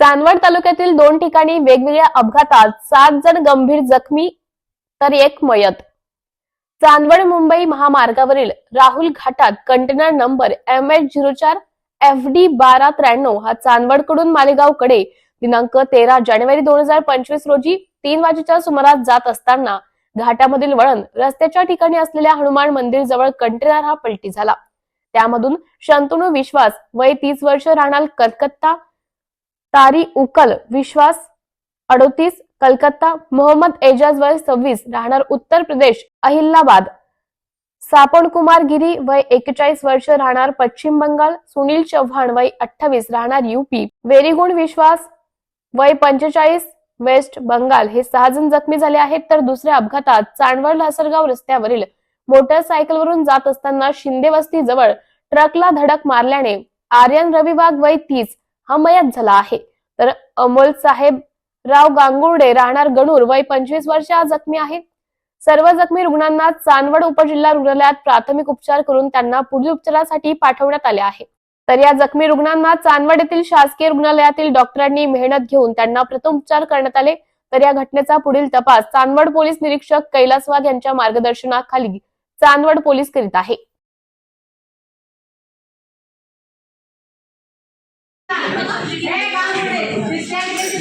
चांदवड तालुक्यातील दोन ठिकाणी वेगवेगळ्या अपघातात सात जण गंभीर जखमी तर एक मयत. चांदवड मुंबई महामार्गावरील राहुल घाटात container number M H zero चार एफ डी बारा त्र्याण्णव हा चांदवडकडून मालेगावकडे दिनांक तेरा जानेवारी दोन हजार पंचवीस रोजी तीन वाजेच्या सुमारास जात असताना घाटामधील वळण रस्त्याच्या ठिकाणी असलेल्या हनुमान मंदिर जवळ कंटेनर हा पलटी झाला. त्यामधून शंतनू विश्वास वय तीस वर्ष राहणार कलकत्ता तारी उकल विश्वास अडोतीस कलकत्ता मोहम्मद एजाज वय सव्वीस राहणार उत्तर प्रदेश अहिल्लाबाद सापण कुमार गिरी वय एकेचाळीस वर्ष राहणार पश्चिम बंगाल सुनील चव्हाण वय अठ्ठावीस राहणार युपी. वेरीगुण विश्वास वय पंचेचाळीस वेस्ट बंगाल हे सहा जण जखमी झाले आहेत तर दुसऱ्या अपघातात चांदवड लासरगाव रस्त्यावरील मोटरसायकलवरून जात असताना शिंदे वस्ती जवळ ट्रकला धडक मारल्याने आर्यन रविवाग वय तीस हा मयत झाला आहे. तर अमोल साहेब राव गांगुर्डे राहणार गणूर वय पंचवीस वर्ष हा जखमी आहे. सर्व जखमी रुग्णांना चांदवड उपजिल्हा रुग्णालयात प्राथमिक उपचार करून त्यांना पुढील उपचारासाठी पाठवण्यात आले आहे. तर या जखमी रुग्णांना चांदवड येथील शासकीय रुग्णालयातील डॉक्टरांनी मेहनत घेऊन त्यांना प्रथम उपचार करण्यात आले. तर या घटनेचा पुढील तपास चांदवड पोलीस निरीक्षक कैलासवाद यांच्या मार्गदर्शनाखाली चांदवड पोलीस करीत आहे. ఏ కాదు క్రిస్టియానిటీ